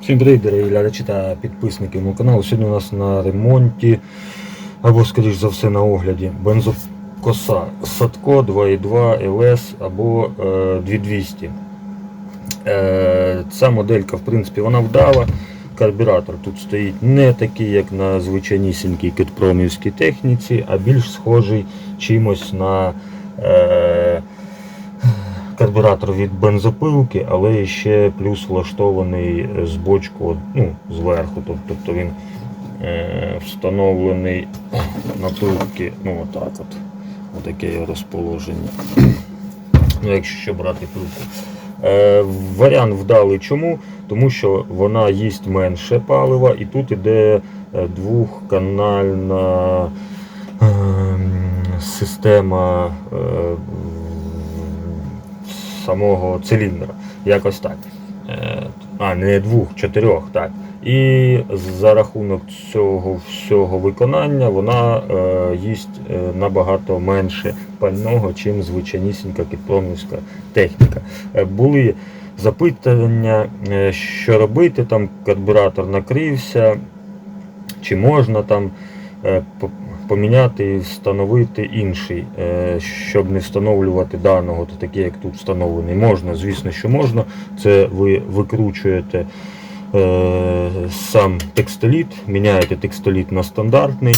Всім привіт, дорогі глядачі та підписники мого каналу. Сьогодні у нас на ремонті, або скоріш за все на огляді, бензокоса Садко 2.2 LS або е, 2200. Е, ця моделька, в принципі, вона вдала. Карбюратор тут стоїть не такий, як на звичайнісінькій китпромівській техніці, а більш схожий чимось на е, карбюратор від бензопилки, але ще плюс влаштований з бочку, ну, зверху. Тобто він е, встановлений на пилки, ну отак от. Отаке розположення. Ну, якщо брати пилку. Е, варіант вдалий чому? Тому що вона їсть менше палива і тут іде е, двохканальна ем, система е, самого циліндра. Якось так. Е, А, не двох, чотирьох, так. І за рахунок цього всього виконання вона е, їсть е, набагато менше пального, чим звичайнісінька кітпромівська техніка. Е, були запитання, що робити, там карбюратор накрився, чи можна там поміняти і встановити інший, е, щоб не встановлювати даного, то такий, як тут встановлений. Можна, звісно, що можна. Це ви викручуєте е, сам текстоліт, міняєте текстоліт на стандартний.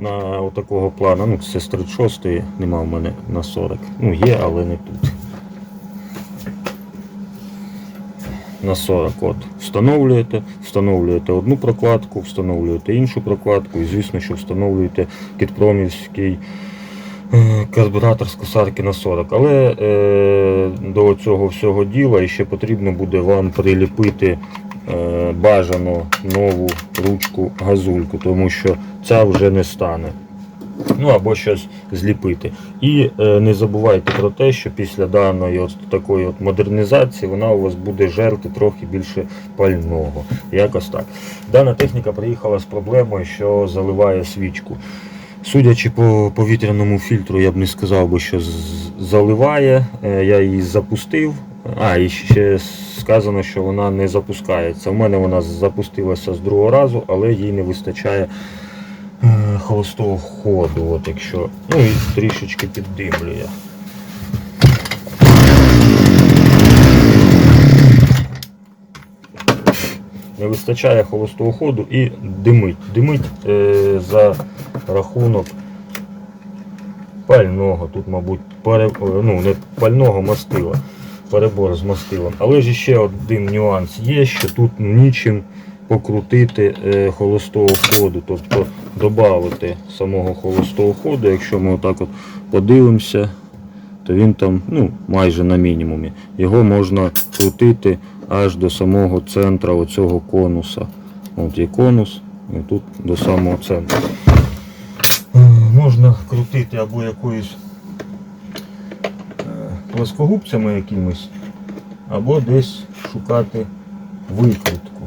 На такого плану, ну це з 36 нема в мене на 40. Ну є, але не тут. На 40 от встановлюєте, встановлюєте одну прокладку, встановлюєте іншу прокладку і звісно, що встановлюєте кітпромівський е, карбюратор з косарки на 40. Але е, до цього всього діла ще потрібно буде вам приліпити е, бажано нову ручку газульку, тому що ця вже не стане. Ну або щось зліпити. І е, не забувайте про те, що після даної от такої от модернізації вона у вас буде жерти трохи більше пального. Якось так. Дана техніка приїхала з проблемою, що заливає свічку. Судячи по повітряному фільтру, я б не сказав би, що заливає. Е, Я її запустив. А, і ще сказано, що вона не запускається. У мене вона запустилася з другого разу, але їй не вистачає холостого ходу. От якщо. Ну і трішечки піддимлює. Не вистачає холостого ходу і димить. Димить е, за рахунок пального. Тут, мабуть, пере, ну, не пального мастила. Перебор з мастилом. Але ж ще один нюанс є, що тут нічим покрутити е, холостого ходу, тобто додати самого холостого ходу. Якщо ми отак от подивимося, то він там ну, майже на мінімумі. Його можна крутити аж до самого центра оцього конуса. От є конус, і тут до самого центру. Можна крутити або якоюсь е, плоскогубцями якимось, або десь шукати викрутку.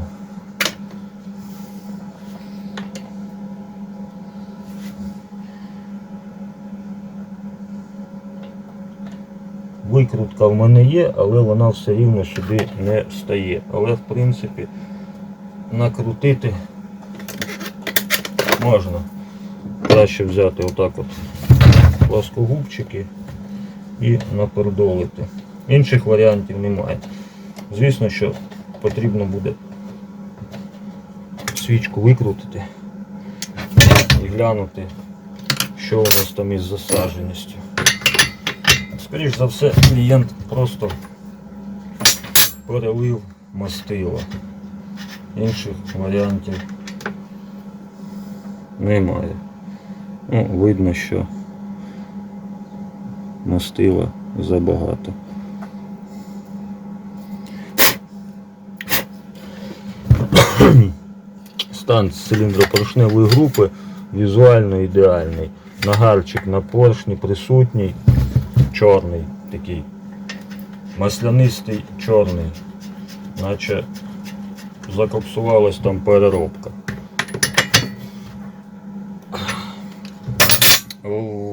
Викрутка в мене є, але вона все рівно сюди не встає. Але в принципі накрутити можна. Краще взяти отак от плоскогубчики і напердолити. Інших варіантів немає. Звісно, що потрібно буде свічку викрутити і глянути, що у нас там із засадженістю. Скоріш за все, клієнт просто перелив мастило. Інших варіантів немає. Ну, видно, що мастила забагато. Стан циліндропоршневої групи візуально ідеальний. Нагарчик на поршні присутній, чорний такий. Маслянистий чорний, наче закопсувалась там переробка.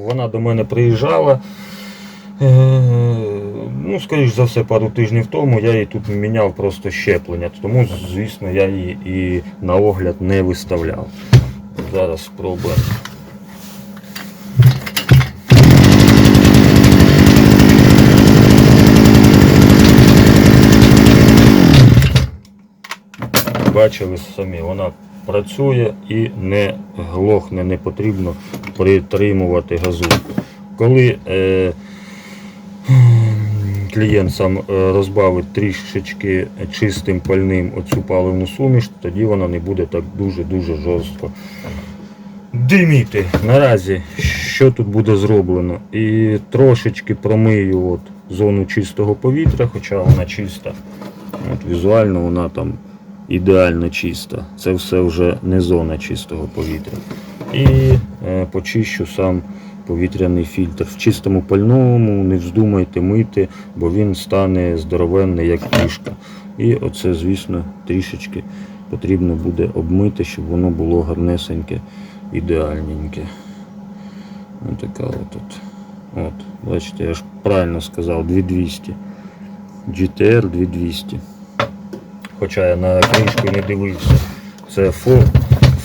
Вона до мене приїжджала. Е, ну, скоріш за все, пару тижнів тому я її тут міняв просто щеплення, тому, звісно, я її і на огляд не виставляв. Зараз спробуємо. Бачили самі, вона працює і не глохне, не потрібно притримувати газу. Коли е, клієнт сам е, розбавить трішечки чистим пальним оцю паливну суміш, тоді вона не буде так дуже-дуже жорстко диміти. Наразі що тут буде зроблено? І трошечки промию от зону чистого повітря, хоча вона чиста. От візуально вона там ідеально чиста. Це все вже не зона чистого повітря. І е, почищу сам повітряний фільтр. В чистому пальному не вздумайте мити, бо він стане здоровенний, як кішка. І оце, звісно, трішечки потрібно буде обмити, щоб воно було гарнесеньке, ідеальненьке. Ось така от. от. От, бачите, я ж правильно сказав, 2200. GTR 2200. Хоча я на книжку не дивився. Це фо,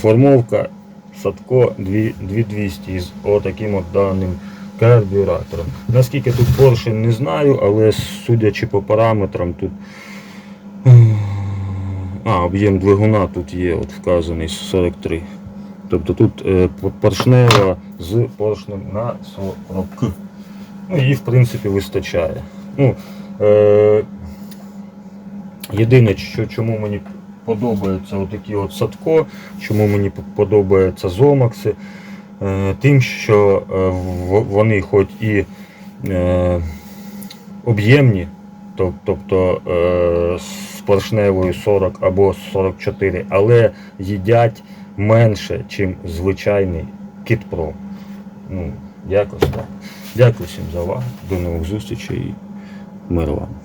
формовка Садко 2200 з отаким от даним карбюратором. Наскільки тут поршень не знаю, але судячи по параметрам, тут. А, об'єм двигуна тут є от вказаний 43. Тобто тут е, поршнева з поршнем на 40. Ну, її в принципі вистачає. Ну, е, єдине, що, чому мені подобаються отакі от садко, чому мені подобаються зомакси, е, тим, що е, вони хоч і е, об'ємні, тобто з поршневою 40 або 44, але їдять менше, ніж звичайний кітпром. Ну, якось так. Дякую всім за увагу. До нових зустрічей і мир вам.